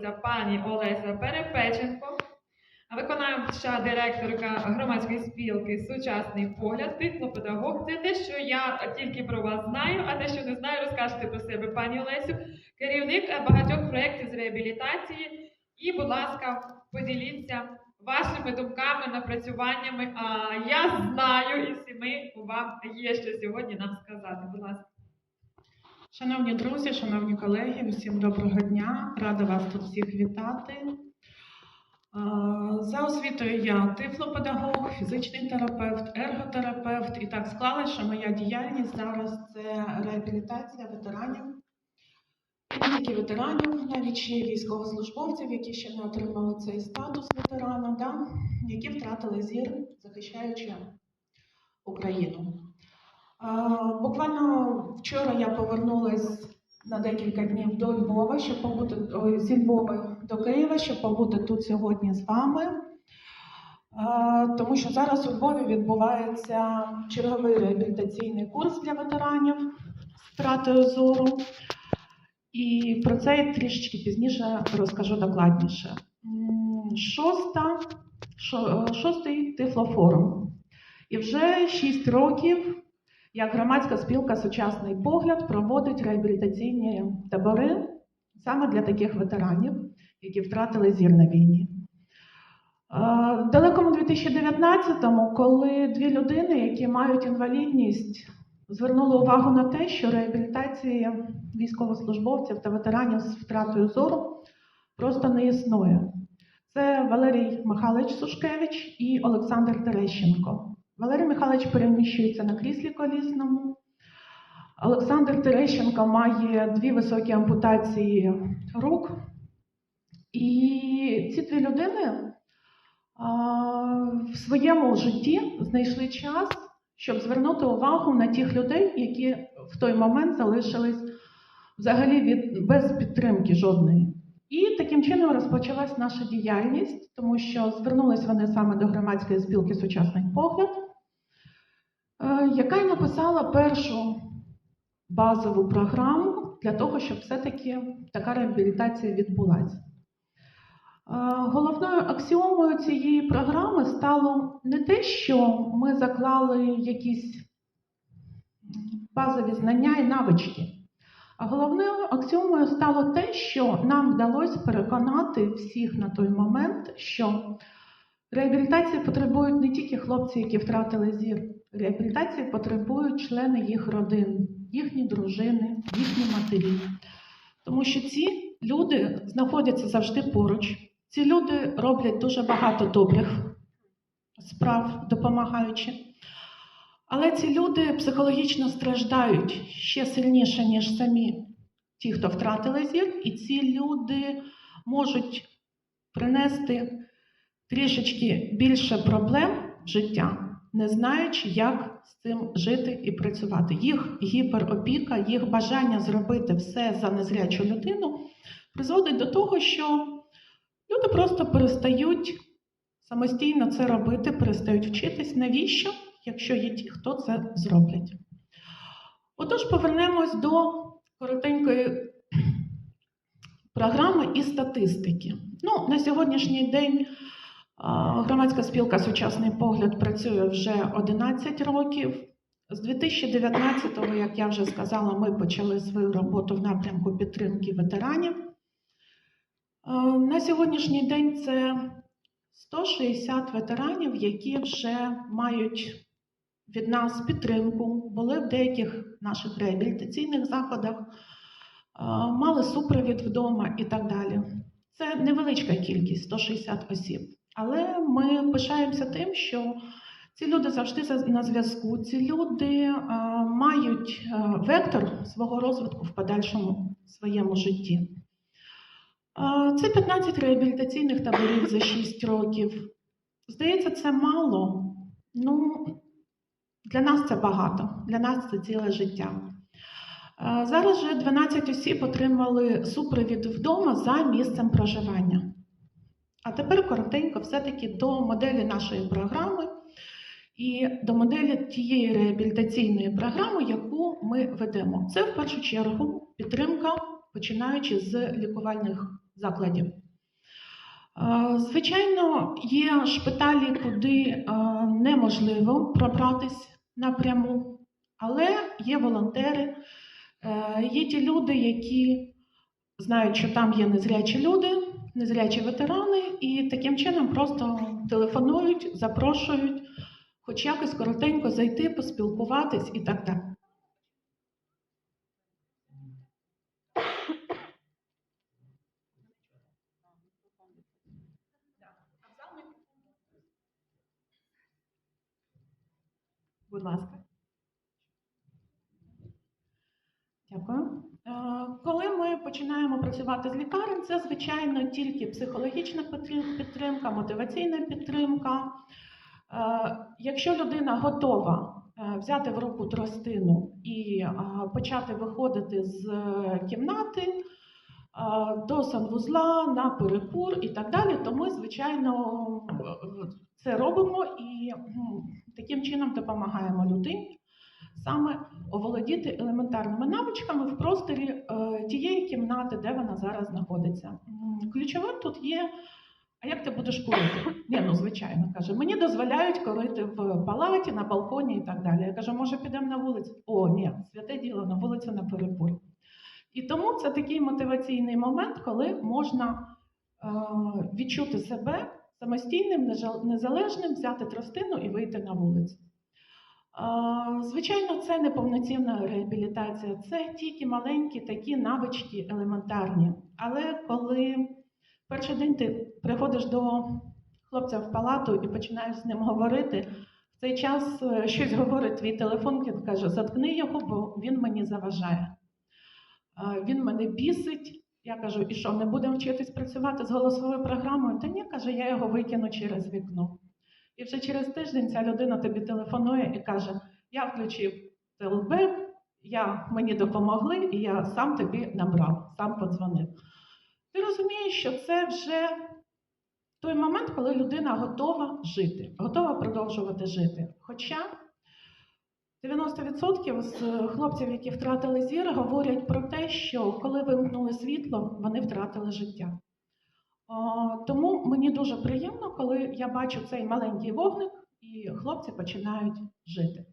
запрошується пані Олеся Перепеченко, виконавча директорка громадської спілки Сучасний погляд, тифлопедагог. Це те, що я тільки про вас знаю, а те, що не знаю, розкажете про себе, пані Олесю. Керівник багатьох проєктів з реабілітації. І, будь ласка, поділіться вашими думками, напрацюваннями. А я знаю, і всі ми вам є що сьогодні нам сказати. Будь ласка. Шановні друзі, шановні колеги, всім доброго дня. Рада вас тут всіх вітати. За освітою я тифлопедагог, фізичний терапевт, ерготерапевт. І так склалося, що моя діяльність зараз це реабілітація ветеранів, не тільки ветеранів, навіть військовослужбовців, які ще не отримали цей статус ветерана, да, які втратили зір, захищаючи Україну. Буквально вчора я повернулась на декілька днів до Львова, щоб побути зі Львова до Києва, щоб побути тут сьогодні з вами. Тому що зараз у Львові відбувається черговий реабілітаційний курс для ветеранів з втратою зору. І про це я трішечки пізніше розкажу докладніше. Шоста, шо- шостий тифлофорум. І вже шість років як громадська спілка Сучасний погляд проводить реабілітаційні табори саме для таких ветеранів, які втратили зір на війні. Е, В далекому 2019-му, коли дві людини, які мають інвалідність, звернули увагу на те, що реабілітація військовослужбовців та ветеранів з втратою зору просто не існує. Це Валерій Михайлович Сушкевич і Олександр Терещенко. Валерій Михайлович переміщується на кріслі колісному. Олександр Терещенко має дві високі ампутації рук. І ці дві людини в своєму житті знайшли час, щоб звернути увагу на тих людей, які в той момент залишились взагалі від, без підтримки жодної. І таким чином розпочалась наша діяльність, тому що звернулись вони саме до громадської спілки Сучасний погляд, яка й написала першу базову програму для того, щоб все-таки така реабілітація відбулася. Е, Головною аксіомою цієї програми стало не те, що ми заклали якісь базові знання і навички. А головною аксіомою стало те, що нам вдалося переконати всіх на той момент, що не тільки хлопці, які втратили зір, реабілітації потребують члени їх родин, їхні дружини, їхні матері. Тому що ці люди знаходяться завжди поруч. Ці люди роблять дуже багато добрих справ, допомагаючи. Але ці люди психологічно страждають ще сильніше, ніж самі ті, хто втратили зір, і ці люди можуть принести трішечки більше проблем життя, не знаючи, як з цим жити і працювати. Їх гіперопіка, їх бажання зробити все за незрячу людину призводить до того, що люди просто перестають самостійно це робити, перестають вчитись. Навіщо? якщо є ті, хто це зроблять. Отож, повернемось до коротенької програми і статистики. Ну, на сьогоднішній день громадська спілка Сучасний погляд працює вже 11 років. З 2019-го, як я вже сказала, ми почали свою роботу в напрямку підтримки ветеранів. На сьогоднішній день це 160 ветеранів, які вже мають від нас підтримку, були в деяких наших реабілітаційних заходах, мали супровід вдома і так далі. Це невеличка кількість 160 осіб. Але ми пишаємося тим, що ці люди завжди на зв'язку, ці люди мають вектор свого розвитку в подальшому своєму житті. Це 15 реабілітаційних таборів за 6 років. Здається, це мало. Ну, для нас це багато, для нас це ціле життя. Зараз вже 12 осіб отримали супровід вдома за місцем проживання. А тепер коротенько все-таки до моделі нашої програми і до моделі тієї реабілітаційної програми, яку ми ведемо. Це в першу чергу підтримка, починаючи з лікувальних закладів. Звичайно, є шпиталі, куди неможливо пробратись напряму, але є волонтери, е, є ті люди, які знають, що там є незрячі люди, незрячі ветерани, і таким чином просто телефонують, запрошують, хоч якось коротенько зайти, поспілкуватись і так далі. Будь ласка. Дякую. Ми починаємо працювати з лікарень, це звичайно тільки психологічна підтримка, мотиваційна підтримка. Е, Якщо людина готова е, взяти в руку тростину і е, почати виходити з кімнати до санвузла на перекур і так далі, то ми, звичайно, це робимо і таким чином допомагаємо людині саме оволодіти елементарними навичками в просторі е, тієї кімнати, де вона зараз знаходиться. Ключовим тут є. А як ти будеш курити? Ні, ну звичайно, каже, мені дозволяють курити в палаті, на балконі і так далі. Я кажу, може підемо на вулицю? О, ні, святе діло, на вулицю на перекур. І тому це такий мотиваційний момент, коли можна е, відчути себе самостійним, незалежним, взяти тростину і вийти на вулицю. Звичайно, це не повноцінна реабілітація, це тільки маленькі такі навички елементарні. Але коли перший день ти приходиш до хлопця в палату і починаєш з ним говорити, в цей час е, щось говорить твій телефон, він каже, заткни його, бо він мені заважає. Він мене бісить. Я кажу, і що, не будемо вчитись працювати з голосовою програмою? Та ні, каже, я його викину через вікно. І вже через тиждень ця людина тобі телефонує і каже: Я включив телбек, я, мені допомогли, і я сам тобі набрав, сам подзвонив. Ти розумієш, що це вже той момент, коли людина готова жити, готова продовжувати жити. Хоча 90% з хлопців, які втратили зір, говорять про те, що коли вимкнули світло, вони втратили життя. Тому мені дуже приємно, коли я бачу цей маленький вогник, і хлопці починають жити.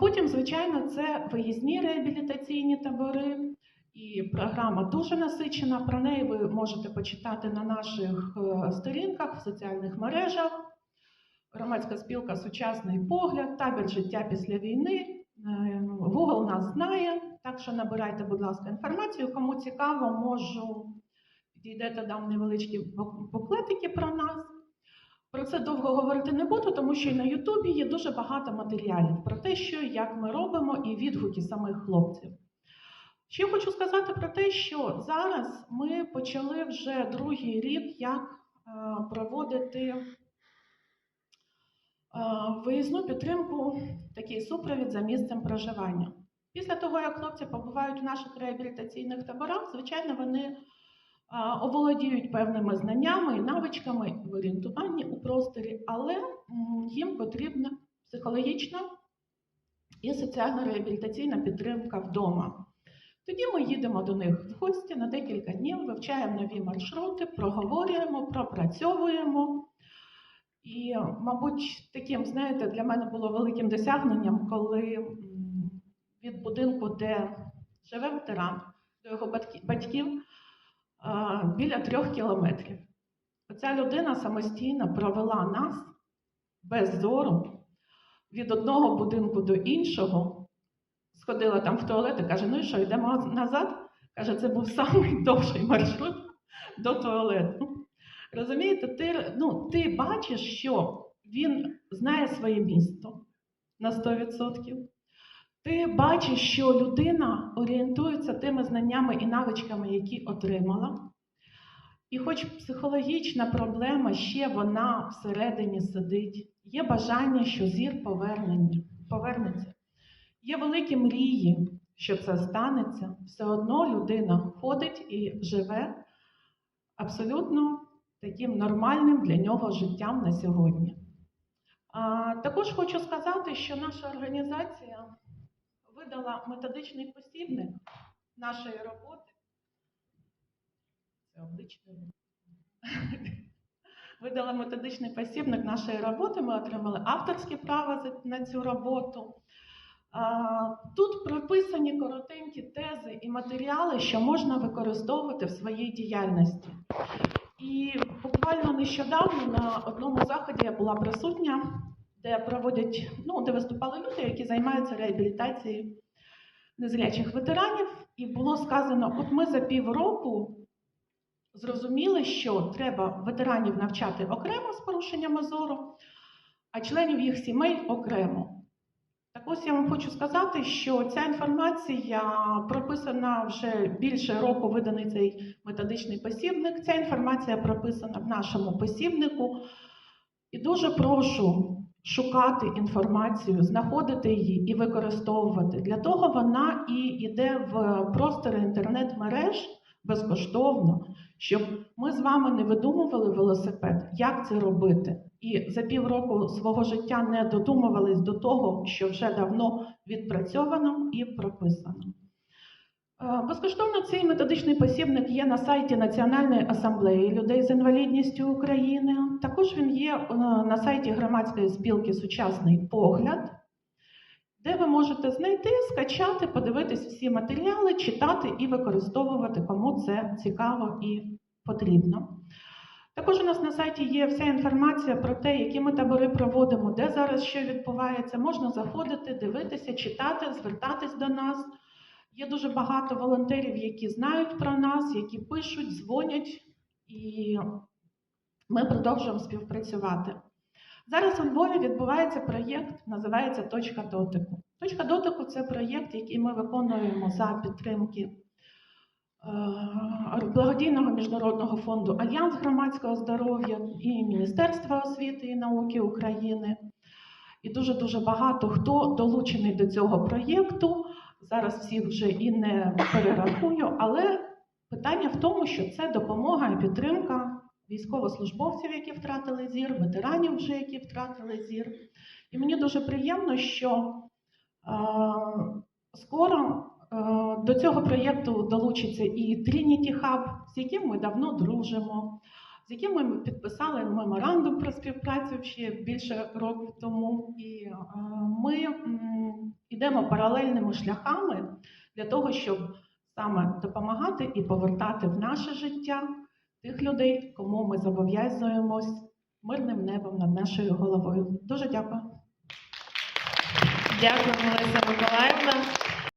Потім, звичайно, це виїзні реабілітаційні табори, і програма дуже насичена. Про неї ви можете почитати на наших е, сторінках в соціальних мережах. Громадська спілка Сучасний погляд, табір життя після війни. Е, Google нас знає, так що набирайте, будь ласка, інформацію. Кому цікаво, можу підійдете, дам невеличкі буклетики про нас. Про це довго говорити не буду, тому що і на Ютубі є дуже багато матеріалів про те, що як ми робимо, і відгуки самих хлопців. Ще хочу сказати про те, що зараз ми почали вже другий рік, як е, проводити е, виїзну підтримку, такий супровід за місцем проживання. Після того, як хлопці побувають в наших реабілітаційних таборах, звичайно, вони оволодіють певними знаннями і навичками в орієнтуванні у просторі, але їм потрібна психологічна і соціально-реабілітаційна підтримка вдома. Тоді ми їдемо до них в гості на декілька днів, вивчаємо нові маршрути, проговорюємо, пропрацьовуємо. І, мабуть, таким, знаєте, для мене було великим досягненням, коли від будинку, де живе ветеран, до його батьків, біля трьох кілометрів. Оця людина самостійно провела нас без зору від одного будинку до іншого, сходила там в туалет і каже: ну і що, йдемо назад? Каже, це був самий довший маршрут до туалету. Розумієте, ти, ну, ти бачиш, що він знає своє місто на 100%. Ти бачиш, що людина орієнтується тими знаннями і навичками, які отримала. І хоч психологічна проблема ще вона всередині сидить, є бажання, що зір повернеться. Є великі мрії, що це станеться. Все одно людина ходить і живе абсолютно таким нормальним для нього життям на сьогодні. А, також хочу сказати, що наша організація видала методичний посібник нашої роботи. Це обличчя. Видали методичний посібник нашої роботи. Ми отримали авторське право на цю роботу. Тут прописані коротенькі тези і матеріали, що можна використовувати в своїй діяльності. І буквально нещодавно на одному заході я була присутня, де проводять, ну, де виступали люди, які займаються реабілітацією незрячих ветеранів. І було сказано: от ми за півроку зрозуміли, що треба ветеранів навчати окремо з порушеннями зору, а членів їх сімей окремо. Так ось я вам хочу сказати, що ця інформація прописана вже більше року виданий цей методичний посібник. Ця інформація прописана в нашому посібнику. І дуже прошу шукати інформацію, знаходити її і використовувати. Для того вона і йде в простори інтернет-мереж безкоштовно, щоб ми з вами не видумували велосипед, як це робити. І за півроку свого життя не додумувались до того, що вже давно відпрацьовано і прописано. Е, Безкоштовно цей методичний посібник є на сайті Національної асамблеї людей з інвалідністю України. Також він є е, на сайті громадської спілки Сучасний погляд, де ви можете знайти, скачати, подивитись всі матеріали, читати і використовувати, кому це цікаво і потрібно. Також у нас на сайті є вся інформація про те, які ми табори проводимо, де зараз що відбувається. Можна заходити, дивитися, читати, звертатись до нас. Є дуже багато волонтерів, які знають про нас, які пишуть, дзвонять, і ми продовжуємо співпрацювати. Зараз у Львові відбувається проєкт, називається Точка дотику. Точка дотику це проєкт, який ми виконуємо за підтримки е, благодійного міжнародного фонду Альянс громадського здоров'я і Міністерства освіти і науки України. І дуже дуже багато хто долучений до цього проєкту. Зараз всіх вже і не перерахую, але питання в тому, що це допомога і підтримка військовослужбовців, які втратили зір, ветеранів, вже які втратили зір. І мені дуже приємно, що е, скоро е, до цього проєкту долучиться і Trinity Hub, з яким ми давно дружимо, з яким ми підписали меморандум про співпрацю ще більше років тому. І е, ми йдемо паралельними шляхами для того, щоб саме допомагати і повертати в наше життя тих людей, кому ми зобов'язуємось мирним небом над нашою головою. Дуже дякую. Дякую, Лариса Миколаївна.